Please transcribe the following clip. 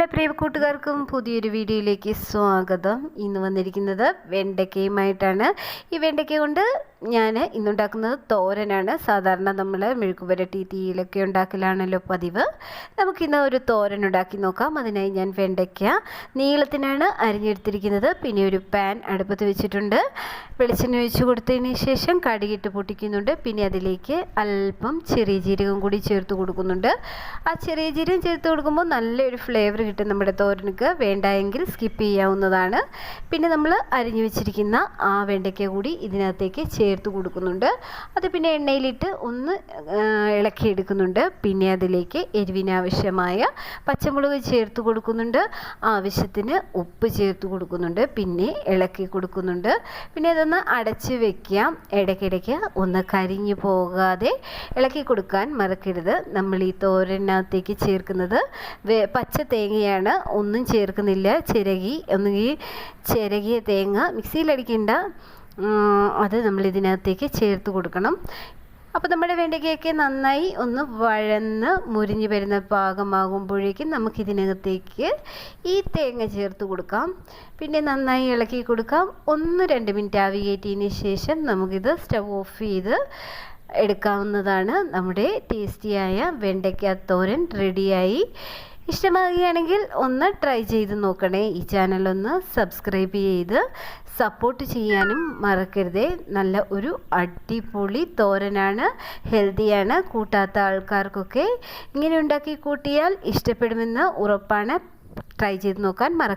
എല്ലാ പ്രിയ കൂട്ടുകാർക്കും പുതിയൊരു വീഡിയോയിലേക്ക് സ്വാഗതം. ഇന്ന് വന്നിരിക്കുന്നത് വെണ്ടയ്ക്കയുമായിട്ടാണ്. ഈ വെണ്ടയ്ക്ക കൊണ്ട് ഞാൻ ഇന്നുണ്ടാക്കുന്നത് തോരനാണ്. സാധാരണ നമ്മൾ മെഴുക്കുപുരട്ടി തീയിലൊക്കെ ഉണ്ടാക്കലാണല്ലോ പതിവ്. നമുക്കിന്ന് ഒരു തോരൻ ഉണ്ടാക്കി നോക്കാം. അതിനായി ഞാൻ വെണ്ടയ്ക്ക നീളത്തിനാണ് അരിഞ്ഞെടുത്തിരിക്കുന്നത്. പിന്നെ ഒരു പാൻ അടുപ്പത്ത് വെച്ചിട്ടുണ്ട്. വെളിച്ചെണ്ണ ഒഴിച്ച് കൊടുത്തതിന് ശേഷം കടുകിട്ട് പൊട്ടിക്കുന്നുണ്ട്. പിന്നെ അതിലേക്ക് അല്പം ചെറിയ ജീരകം കൂടി ചേർത്ത് കൊടുക്കുന്നുണ്ട്. ആ ചെറിയ ജീരകം ചേർത്ത് കൊടുക്കുമ്പോൾ നല്ലൊരു ഫ്ലേവർ കിട്ടും നമ്മുടെ തോരനക്ക്. വേണ്ട എങ്കിൽ സ്കിപ്പ് ചെയ്യാവുന്നതാണ്. പിന്നെ നമ്മൾ അരിഞ്ഞു വെച്ചിരിക്കുന്ന ആ വെണ്ടയ്ക്ക കൂടി ഇതിനകത്തേക്ക് ചേർത്ത് കൊടുക്കുന്നുണ്ട്. അത് പിന്നെ എണ്ണയിലിട്ട് ഒന്ന് ഇളക്കിയെടുക്കുന്നുണ്ട്. പിന്നെ അതിലേക്ക് എരിവിനാവശ്യമായ പച്ചമുളക് ചേർത്ത് കൊടുക്കുന്നുണ്ട്. ആവശ്യത്തിന് ഉപ്പ് ചേർത്ത് കൊടുക്കുന്നുണ്ട്. പിന്നെ ഇളക്കി കൊടുക്കുന്നുണ്ട്. പിന്നെ അതൊന്ന് അടച്ച് വെക്കാം. ഇടയ്ക്കിടയ്ക്ക് ഒന്ന് കരിഞ്ഞു പോകാതെ ഇളക്കി കൊടുക്കാൻ മറക്കരുത്. നമ്മൾ ഈ തോരനകത്തേക്ക് ചേർക്കുന്നത് പച്ച തേങ്ങയാണ്. ഒന്നും ചേർക്കുന്നില്ല. ചിരകി ഒന്നുകിൽ ചിരകിയ തേങ്ങ. മിക്സിയിലടിക്കേണ്ട അത് നമ്മൾ ഇതിനകത്തേക്ക് ചേർത്ത് കൊടുക്കണം. അപ്പോൾ നമ്മുടെ വെണ്ടയ്ക്കയൊക്കെ നന്നായി ഒന്ന് വഴന്ന് മുരിഞ്ഞ് വരുന്ന പാകമാകുമ്പോഴേക്കും നമുക്കിതിനകത്തേക്ക് ഈ തേങ്ങ ചേർത്ത് കൊടുക്കാം. പിന്നെ നന്നായി ഇളക്കി കൊടുക്കാം. ഒന്ന് രണ്ട് മിനിറ്റ് ആവി കയറ്റിയതിന് ശേഷം നമുക്കിത് സ്റ്റവ് ഓഫ് ചെയ്ത് എടുക്കാവുന്നതാണ്. നമ്മുടെ ടേസ്റ്റിയായ വെണ്ടയ്ക്ക തോരൻ റെഡിയായി ഇഷ്ടമാകുകയാണെങ്കിൽ ഒന്ന് ട്രൈ ചെയ്ത് നോക്കണേ. ഈ ചാനലൊന്ന് സബ്സ്ക്രൈബ് ചെയ്ത് സപ്പോർട്ട് ചെയ്യാനും മറക്കരുതേ. നല്ല ഒരു അടിപൊളി തോരനാണ് ഹെൽത്തിയാണ് കൂട്ടാത്ത ആൾക്കാർക്കൊക്കെ ഇങ്ങനെ ഉണ്ടാക്കി കൂട്ടിയാൽ ഇഷ്ടപ്പെടുമെന്ന് ഉറപ്പാണ്. ട്രൈ ചെയ്ത് നോക്കാൻ മറ